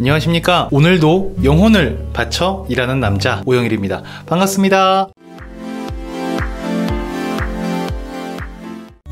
안녕하십니까. 오늘도 영혼을 바쳐 일하는 남자 오영일입니다. 반갑습니다.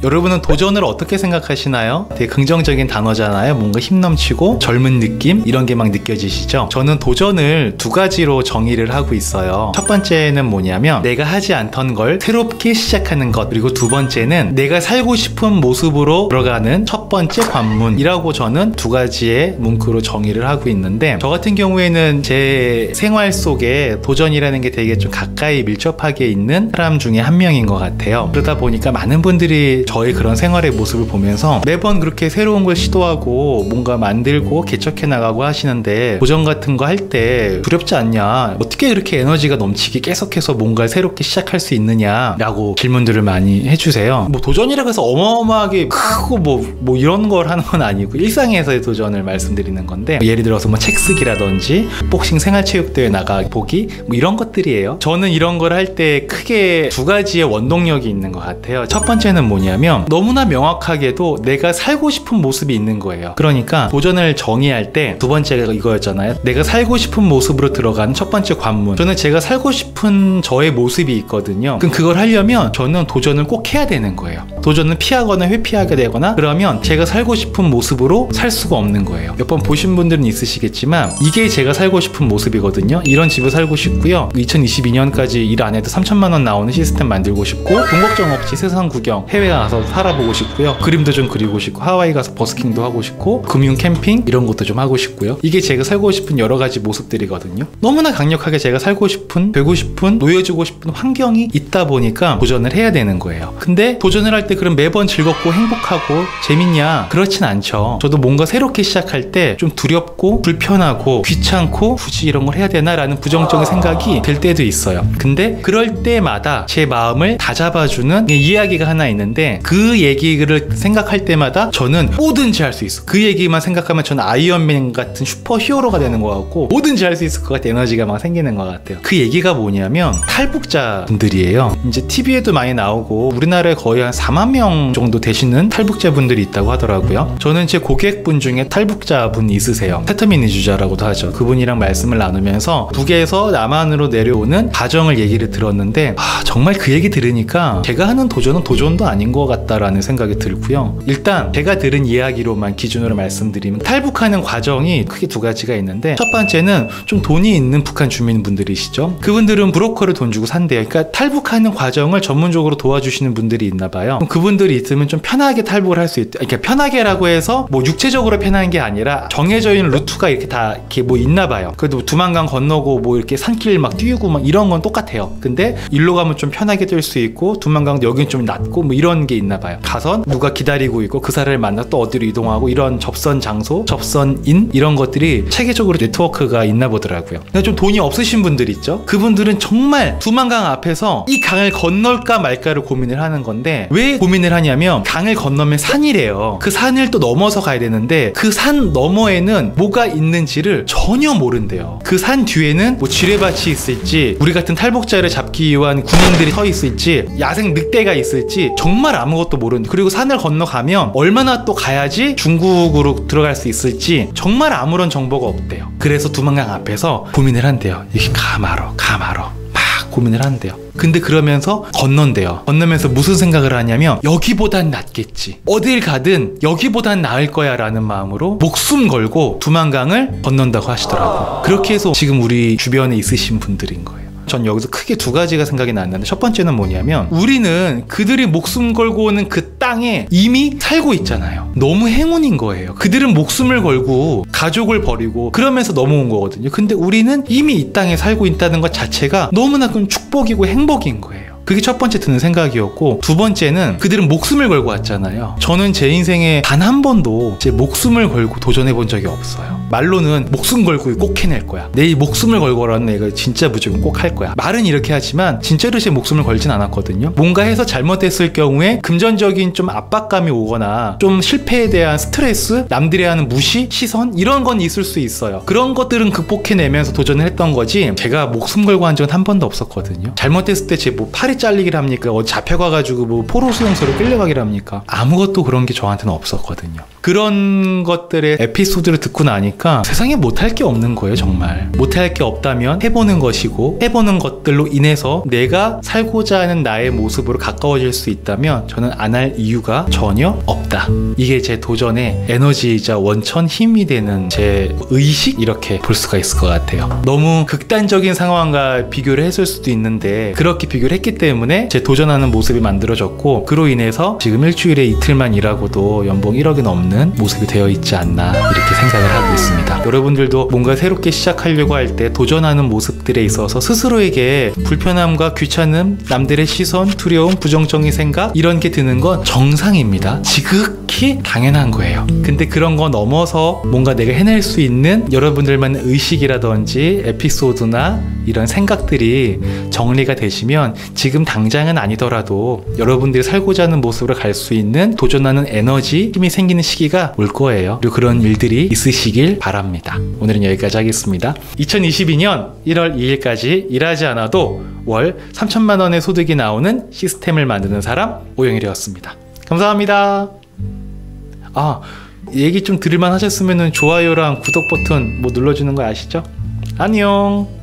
여러분은 도전을 어떻게 생각하시나요? 되게 긍정적인 단어잖아요. 뭔가 힘 넘치고 젊은 느낌 이런 게 막 느껴지시죠? 저는 도전을 두 가지로 정의를 하고 있어요. 첫 번째는 뭐냐면 내가 하지 않던 걸 새롭게 시작하는 것 그리고 두 번째는 내가 살고 싶은 모습으로 들어가는 첫 번째 관문이라고 저는 두 가지의 문구로 정의를 하고 있는데 저 같은 경우에는 제 생활 속에 도전이라는 게 되게 좀 가까이 밀접하게 있는 사람 중에 한 명인 것 같아요. 그러다 보니까 많은 분들이 저의 그런 생활의 모습을 보면서 매번 그렇게 새로운 걸 시도하고 뭔가 만들고 개척해 나가고 하시는데 도전 같은 거 할 때 두렵지 않냐? 어떻게 그렇게 에너지가 넘치게 계속해서 뭔가를 새롭게 시작할 수 있느냐라고 질문들을 많이 해주세요. 뭐 도전이라고 해서 어마어마하게 크고 뭐, 뭐 이런 걸 하는 건 아니고 일상에서의 도전을 말씀드리는 건데 예를 들어서 뭐 책 쓰기라든지 복싱 생활체육대회 나가 보기 뭐 이런 것들이에요. 저는 이런 걸 할 때 크게 두 가지의 원동력이 있는 것 같아요. 첫 번째는 뭐냐면 너무나 명확하게도 내가 살고 싶은 모습이 있는 거예요. 그러니까 도전을 정의할 때 두 번째가 이거였잖아요. 내가 살고 싶은 모습으로 들어가는 첫 번째 관문. 저는 제가 살고 싶은 저의 모습이 있거든요. 그럼 그걸 하려면 저는 도전을 꼭 해야 되는 거예요. 도전을 피하거나 회피하게 되거나 그러면 제가 살고 싶은 모습으로 살 수가 없는 거예요. 몇 번 보신 분들은 있으시겠지만 이게 제가 살고 싶은 모습이거든요. 이런 집에 살고 싶고요. 2022년까지 일 안 해도 3천만 원 나오는 시스템 만들고 싶고 돈 걱정 없이 세상 구경 해외 가서 살아보고 싶고요. 그림도 좀 그리고 싶고 하와이 가서 버스킹도 하고 싶고 금융 캠핑 이런 것도 좀 하고 싶고요. 이게 제가 살고 싶은 여러 가지 모습들이거든요. 너무나 강력하게 제가 살고 싶은 되고 싶은 놓여주고 싶은 환경이 있다 보니까 도전을 해야 되는 거예요. 근데 도전을 할 때 그럼 매번 즐겁고 행복하고 재밌냐? 그렇진 않죠. 저도 뭔가 새롭게 시작할 때 좀 두렵고 불편하고 귀찮고 굳이 이런 걸 해야 되나라는 부정적인 생각이 들 때도 있어요. 근데 그럴 때마다 제 마음을 다잡아주는 이야기가 하나 있는데 그 얘기를 생각할 때마다 저는 뭐든지 할 수 있어. 그 얘기만 생각하면 저는 아이언맨 같은 슈퍼 히어로가 되는 것 같고 뭐든지 할 수 있을 것 같은 에너지가 막 생기는 것 같아요. 그 얘기가 뭐냐면 탈북자 분들이에요. 이제 TV에도 많이 나오고 우리나라에 거의 한 4만 명 정도 되시는 탈북자 분들이 있다고 하더라고요. 저는 제 고객분 중에 탈북자 분이 있으세요. 태터민 이주자라고도 하죠. 그분이랑 말씀을 나누면서 북에서 남한으로 내려오는 과정을 얘기를 들었는데 아, 정말 그 얘기 들으니까 제가 하는 도전은 도전도 아닌 것 같다라는 생각이 들고요. 일단 제가 들은 이야기로만 기준으로 말씀드리면 탈북하는 과정이 크게 두 가지가 있는데 첫 번째는 좀 돈이 있는 북한 주민분들이시죠. 그분들은 브로커를 돈 주고 산대요. 그러니까 탈북하는 과정을 전문적으로 도와주시는 분들이 있나 봐요. 그분들이 있으면 좀 편하게 탈북을 할 수 있다. 그러니까 편하게라고 해서 뭐 육체적으로 편한 게 아니라 정해져 있는 루트가 이렇게 다 이렇게 뭐 있나 봐요. 그래도 두만강 건너고 뭐 이렇게 산길 막 뛰고 막 이런 건 똑같아요. 근데 일로 가면 좀 편하게 뛸 수 있고 두만강 여기는 좀 낮고 뭐 이런 게 있나 봐요. 가서 누가 기다리고 있고 그 사람을 만나 또 어디로 이동하고 이런 접선 장소, 접선인 이런 것들이 체계적으로 네트워크가 있나 보더라고요. 근데 좀 돈이 없으신 분들 있죠. 그분들은 정말 두만강 앞에서 이 강을 건널까 말까를 고민을 하는 건데 왜 고민을 하냐면 강을 건너면 산이래요. 그 산을 또 넘어서 가야 되는데 그 산 너머에는 뭐가 있는지를 전혀 모른대요. 그 산 뒤에는 뭐 지뢰밭이 있을지 우리 같은 탈북자를 잡기 위한 군인들이 서 있을지 야생 늑대가 있을지 정말 아무것도 모르는데 그리고 산을 건너가면 얼마나 또 가야지 중국으로 들어갈 수 있을지 정말 아무런 정보가 없대요. 그래서 두만강 앞에서 고민을 한대요. 이게 가마로 가마로 막 고민을 한대요. 근데 그러면서 건넌대요. 건너면서 무슨 생각을 하냐면 여기보단 낫겠지. 어딜 가든 여기보단 나을 거야 라는 마음으로 목숨 걸고 두만강을 건넌다고 하시더라고. 그렇게 해서 지금 우리 주변에 있으신 분들인 거예요. 전 여기서 크게 두 가지가 생각이 났는데 첫 번째는 뭐냐면 우리는 그들이 목숨 걸고 오는 그 땅에 이미 살고 있잖아요. 너무 행운인 거예요. 그들은 목숨을 걸고 가족을 버리고 그러면서 넘어온 거거든요. 근데 우리는 이미 이 땅에 살고 있다는 것 자체가 너무나 큰 축복이고 행복인 거예요. 그게 첫 번째 드는 생각이었고 두 번째는 그들은 목숨을 걸고 왔잖아요. 저는 제 인생에 단 한 번도 제 목숨을 걸고 도전해 본 적이 없어요. 말로는 목숨 걸고 꼭 해낼 거야. 내이 목숨을 걸고라는 애가 진짜 무조건 꼭 할 거야. 말은 이렇게 하지만 진짜로 제 목숨을 걸진 않았거든요. 뭔가 해서 잘못됐을 경우에 금전적인 좀 압박감이 오거나 좀 실패에 대한 스트레스, 남들이 하는 무시, 시선 이런 건 있을 수 있어요. 그런 것들은 극복해내면서 도전을 했던 거지 제가 목숨 걸고 한 적은 한 번도 없었거든요. 잘못됐을 때 제 뭐 팔이 잘리기를 합니까? 어디 잡혀가가지고 뭐 포로 수용소로 끌려가기를 합니까? 아무것도 그런 게 저한테는 없었거든요. 그런 것들의 에피소드를 듣고 나니까 세상에 못할 게 없는 거예요, 정말. 못할 게 없다면 해보는 것이고, 해보는 것들로 인해서 내가 살고자 하는 나의 모습으로 가까워질 수 있다면 저는 안 할 이유가 전혀 없다. 이게 제 도전의 에너지이자 원천 힘이 되는 제 의식? 이렇게 볼 수가 있을 것 같아요. 너무 극단적인 상황과 비교를 했을 수도 있는데, 그렇게 비교를 했기 때문에 제 도전하는 모습이 만들어졌고, 그로 인해서 지금 일주일에 이틀만 일하고도 연봉 1억이 넘는 모습이 되어 있지 않나, 이렇게 생각을 하고 있 습니다. 여러분들도 뭔가 새롭게 시작하려고 할 때 도전하는 모습들에 있어서 스스로에게 불편함과 귀찮음, 남들의 시선, 두려움, 부정적인 생각, 이런 게 드는 건 정상입니다. 지극히 당연한 거예요. 근데 그런 거 넘어서 뭔가 내가 해낼 수 있는 여러분들만의 의식이라든지 에피소드나 이런 생각들이 정리가 되시면 지금 당장은 아니더라도 여러분들이 살고자 하는 모습으로 갈 수 있는 도전하는 에너지, 힘이 생기는 시기가 올 거예요. 그리고 그런 일들이 있으시길 바랍니다. 오늘은 여기까지 하겠습니다. 2022년 1월 2일까지 일하지 않아도 월 3천만 원의 소득이 나오는 시스템을 만드는 사람 오영일이었습니다. 감사합니다. 아, 얘기 좀 들을만 하셨으면 좋아요랑 구독 버튼 뭐 눌러주는 거 아시죠? 안녕.